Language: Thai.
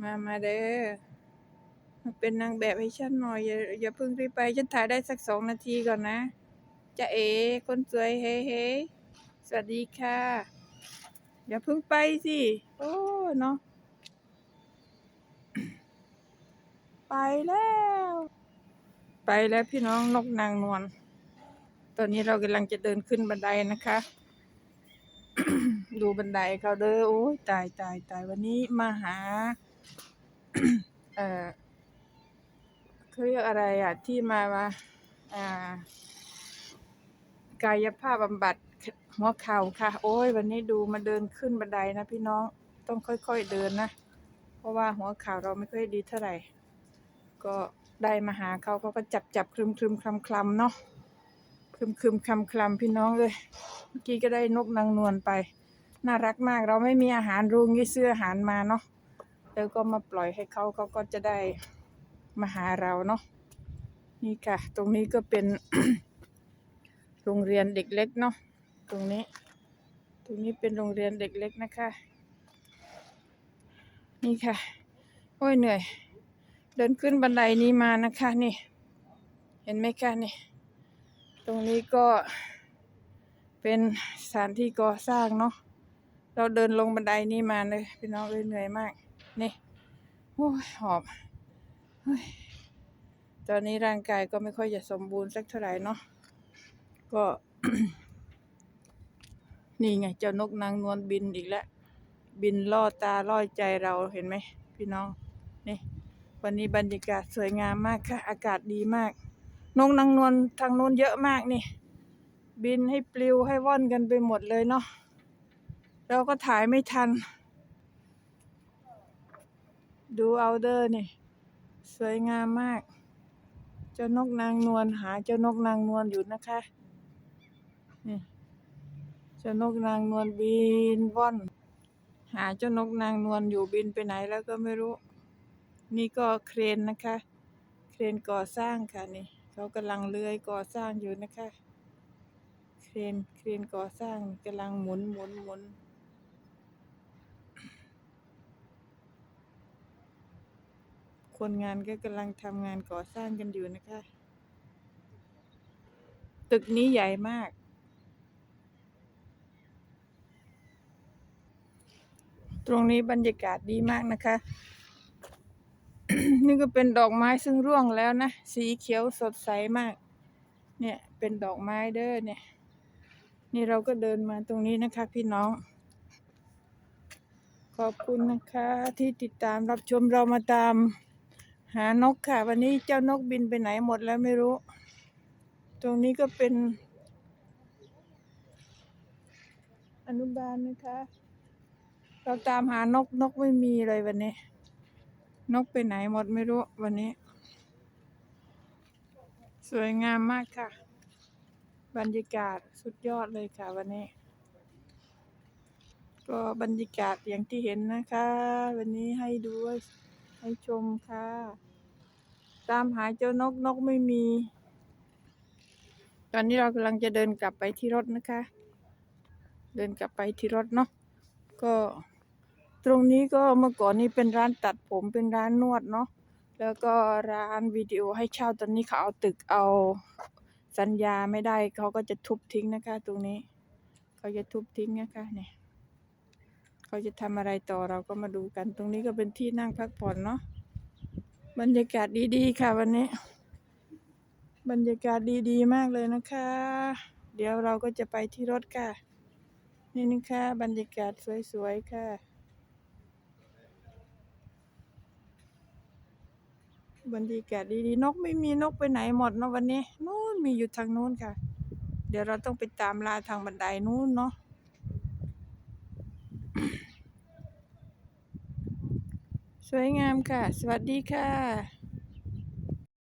มามาเด้อมาเป็นนางแบบให้ฉันหน่อย อย่าอย่าเพิ่งรีบไป ฉันถ่ายได้สักสองนาทีก่อนนะจะเอ๋คนสวยเฮ้เฮ้สวัสดีค่ะ อย่าเพิ่งไปสิ โอ้เนาะไปแล้ว ไปแล้วพี่น้องนกนางนวลตอนนี้เรากำลังจะเดินขึ้นบันไดนะคะ ดูบันไดเขาเด้อโอ้ยตายตายตายวันนี้มาหา เอ่อเขาเรียกอะไรอะ ที่มามาอ่ากายภาพบำบัดหัวเข่าค่ะ โอ้ย วันนี้ดูมาเดินขึ้นบันไดนะพี่น้องต้องค่อยๆเดินนะ เพราะว่าหัวเข่าเราไม่ค่อยดีเท่าไหร่ ก็ได้มาหาเขาเขาก็จับจับคลึมคลึมคลำคลำเนาะคลึมคลึมคลำคลำพี่น้องเลยเมื่อกี้ก็ได้นกนางนวลไป น่ารักมากเราไม่มีอาหารรุงยี่ซื้ออาหารมาเนาะ แล้วก็มาปล่อยให้เขาเขาก็จะได้มาหาเราเนาะนี่ค่ะ ตรงนี้ก็เป็น โรงเรียนเด็กเล็กเนาะตรงนี้ ตรงนี้เป็นโรงเรียนเด็กเล็กนะคะ นี่ค่ะ โอ้ยเหนื่อย เดินขึ้นบันไดนี้มานะคะนี่ เห็นไหมคะนี่ ตรงนี้ก็เป็นสถานที่ก่อสร้างเนาะเราเดินลงบันไดนี้มาเลยพี่น้องเลยเหนื่อยมาก นี่หอบตอนนี้ร่างกายก็ไม่ค่อยจะสมบูรณ์สักเท่าไหร่เนาะก็ นี่ไง เจ้านกนางนวลบินอีกแล้ว บินล่อตาล่อใจเราเห็นไหมพี่น้อง นี่ วันนี้บรรยากาศสวยงามมากค่ะ อากาศดีมาก นกนางนวลทางนู้นเยอะมากนี่ บินให้ปลิวให้ว่อนกันไปหมดเลยเนาะเราก็ถ่ายไม่ทัน ดูเอาเดอร์นี่ สวยงามมาก เจ้านกนางนวลหาเจ้านกนางนวลอยู่นะคะนี่เจ้านกนางนวลบินว่อน หาเจ้านกนางนวลอยู่บินไปไหนแล้วก็ไม่รู้ นี่ก็เครนนะคะ เครนก่อสร้างค่ะนี่เขากำลังเลื้อยก่อสร้างอยู่นะคะ เครนเครนก่อสร้างกำลังหมุนหมุนหมุน คนงานก็กำลังทำงานก่อสร้างกันอยู่นะคะ ตึกนี้ใหญ่มาก ตรงนี้บรรยากาศดีมากนะคะ นี่ก็เป็นดอกไม้ซึ่งร่วงแล้วนะ สีเขียวสดใสมาก เนี่ยเป็นดอกไม้เด้อเนี่ย นี่เราก็เดินมาตรงนี้นะคะ พี่น้องขอบคุณนะคะที่ติดตามรับชมเรามาตาม หานกค่ะ วันนี้เจ้านกบินไปไหนหมดแล้วไม่รู้ ตรงนี้ก็เป็น อนุบาลนะคะ เราตามหานกนกไม่มีเลยวันนี้ นกไปไหนหมดไม่รู้วันนี้ สวยงามมากค่ะ บรรยากาศสุดยอดเลยค่ะวันนี้ ก็บรรยากาศอย่างที่เห็นนะคะ วันนี้ให้ดู ให้ชมค่ะ ตามหาเจ้านกนกไม่มี ตอนนี้เรากำลังจะเดินกลับไปที่รถนะคะ เดินกลับไปที่รถเนาะก็ตรงนี้ก็เมื่อก่อนนี้เป็นร้านตัดผมเป็นร้านนวดเนาะแล้วก็ร้านวิดีโอให้เช่าตอนนี้เขาเอาตึกเอาสัญญาไม่ได้เขาก็จะทุบทิ้งนะคะ ตรงนี้ เขาจะทุบทิ้งนะคะเนี่ย เขาจะทำอะไรต่อเราก็มาดูกัน ตรงนี้ก็เป็นที่นั่งพักผ่อนเนาะบรรยากาศดีๆ ค่ะวันนี้ บรรยากาศดีๆ มากเลยนะคะ เดี๋ยวเราก็จะไปที่รถค่ะ นี่นะคะบรรยากาศสวยๆค่ะ บรรยากาศดีๆ นกไม่มีนกไปไหนหมดเนาะวันนี้ นู้นมีอยู่ทางนู้นค่ะ เดี๋ยวเราต้องไปตามลาทางบันไดนู้นเนาะ สวยงามค่ะ สวัสดีค่ะ